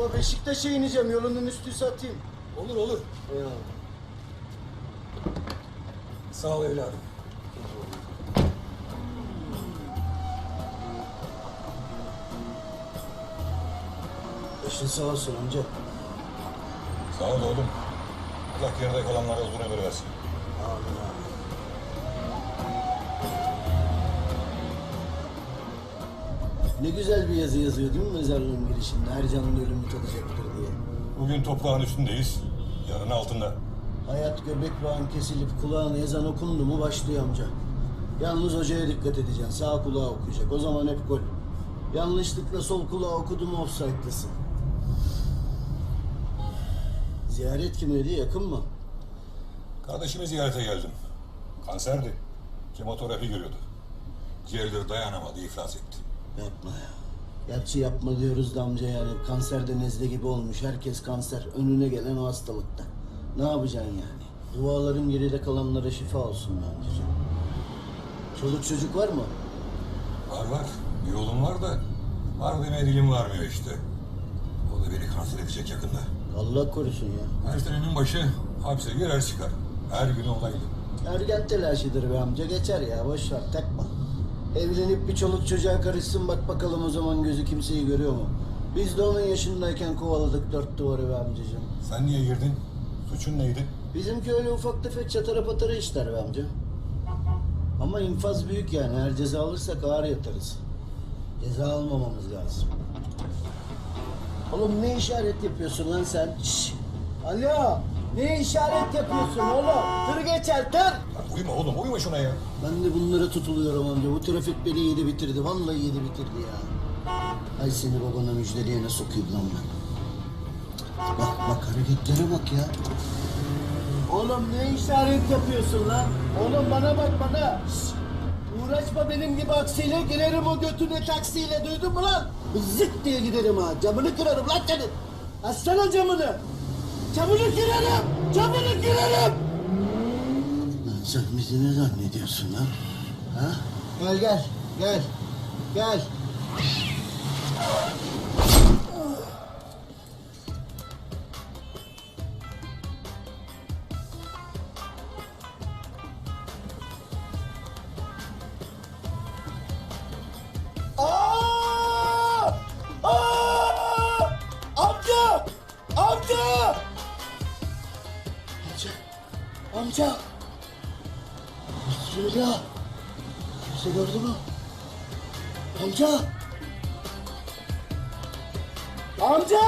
Baba Beşiktaş'a ineceğim. Yolunun üstü satayım. Olur olur. Eyvallah. Sağ ol evladım. Başın sağ olsun amca. Sağ ol oğlum. Allah geride kalanlara uzun ömür versin. Ne güzel bir yazı yazıyor değil mi mezarlığın girişinde? Her canlı ölümü tadacaktır diye. Bugün toprağın üstündeyiz. Yarın altında. Hayat göbek bağın kesilip kulağına ezan okundu mu başlıyor amca. Yalnız hocaya dikkat edeceksin. Sağ kulağı okuyacak. O zaman hep gol. Yanlışlıkla sol kulağı okudu mu offside'lısın. Ziyaret kimdi? Yakın mı? Kardeşimi ziyarete geldim. Kanserdi. Kemoterapi görüyordu. Ciğerleri dayanamadı, iflas etti. Yapma ya. Gerçi yapma diyoruz da amca yani. Kanserde nezle gibi olmuş. Herkes kanser. Önüne gelen o hastalıkta. Ne yapacaksın yani? Duaların geride kalanlara şifa olsun be amcacığım. Çoluk çocuk var mı? Var var. Bir oğlum var da var demeye dilim varmıyor işte. O da beni kanser edecek yakında. Allah korusun ya. Her senenin başı hapse girer çıkar. Her gün olaylı. Ergen telaşıdır be amca. Geçer ya. Boş ver. Takma. Evlenip bir çoluk çocuğa karışsın bak bakalım o zaman gözü kimseyi görüyor mu? Biz de onun yaşındayken kovaladık dört duvarı be amcacığım. Sen niye girdin? Suçun neydi? Bizimki öyle ufak tefek çatara patara işler be amca. Ama infaz büyük yani. Eğer ceza alırsak ağır yatarız. Ceza almamamız lazım. Oğlum ne işaret yapıyorsun lan sen? Şşş! Alo! Ne işaret yapıyorsun oğlum? Tır geçer tır! Uyuma oğlum, uyuma şuna ya. Ben de bunlara tutuluyorum amca. Bu trafik beni yedi bitirdi. Vallahi yedi bitirdi ya. Ay seni babana müjdeleyene sokayım lan ben. Bak bak hareketlere bak ya. Oğlum ne işaret yapıyorsun lan? Oğlum bana bak bana. Şşş! Uğraşma benim gibi aksiyle girerim o götüne taksiyle duydun mu lan? Zık diye giderim ha. Camını kırarım lan senin. Açsana camını. Camını kırarım. Camını kırarım. Lan sen bizi ne zannediyorsun lan? Ha? Gel gel. Gel. Gel. Aa! Aa! Amca! Amca! Amca! Amca! Bismillah! Kimse gördü mü? Amca! Amca!